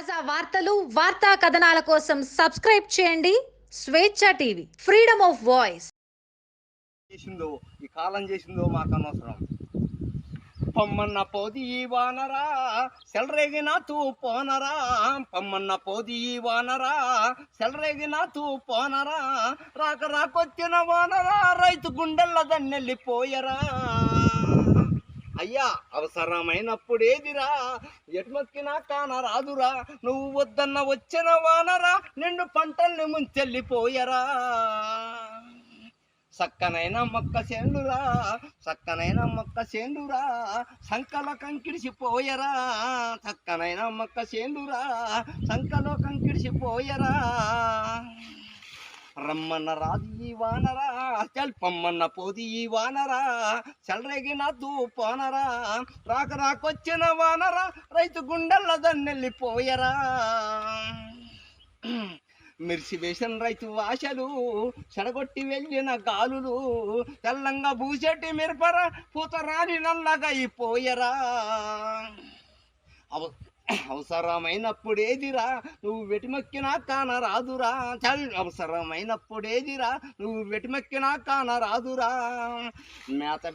తాజా వార్తలు వార్తా కథనాల కోసం సబ్స్క్రైబ్ చేయండి. స్వేచ్ఛ టీవీ ఫ్రీడమ్ ఆఫ్ వాయిస్. చేసిందో ఈ కాలం చేసిందో మాకు అనవసరం. పమ్మన్న పోది ఈ వానరా సెలరేగిన తూ పోనరా పమ్మన్న పోది ఈ వానరా సెలరేగిన తూ పోనరా రాక రాకొచ్చిన వానరా రైతు గుండెల్ల దన్నెళ్ళిపోయరా అయ్యా అవసరమైనప్పుడేదిరా? ఎటుమక్కినా కాన రాదురా నువ్వు వద్దన్న వచ్చిన వానరా నిండు పంటల్ని ముంచెల్లిపోయరా. సక్కనైన మొక్క సేండురా సక్కనైన మొక్క సేండురా సంకల కంకిడిసిపోయరా. సక్కనైన మొక్క సేండురా సంకలో కంకిడిసిపోయరా. రమ్మన్న రాదు ఈ వానరా చల్పమ్మన్న పోది ఈ వానరా చెలరేగిన పోనరా రాక రాకొచ్చిన వానరా రైతు గుండెల్ల దన్నెళ్ళిపోయరా మిర్చి వేసిన రైతు ఆశలు చెడగొట్టి వెళ్ళిన గాలులు తెల్లంగా బూసెట్టి మిరపర పూతరాని నల్లగా అయిపోయరా అవ అవసరమైనప్పుడేదిరా? నువ్వు వెటిమక్కినా కానరాదురా చల్ అవసరమైనప్పుడేదిరా? నువ్వు వెటిమక్కినా కానరాదురా మేత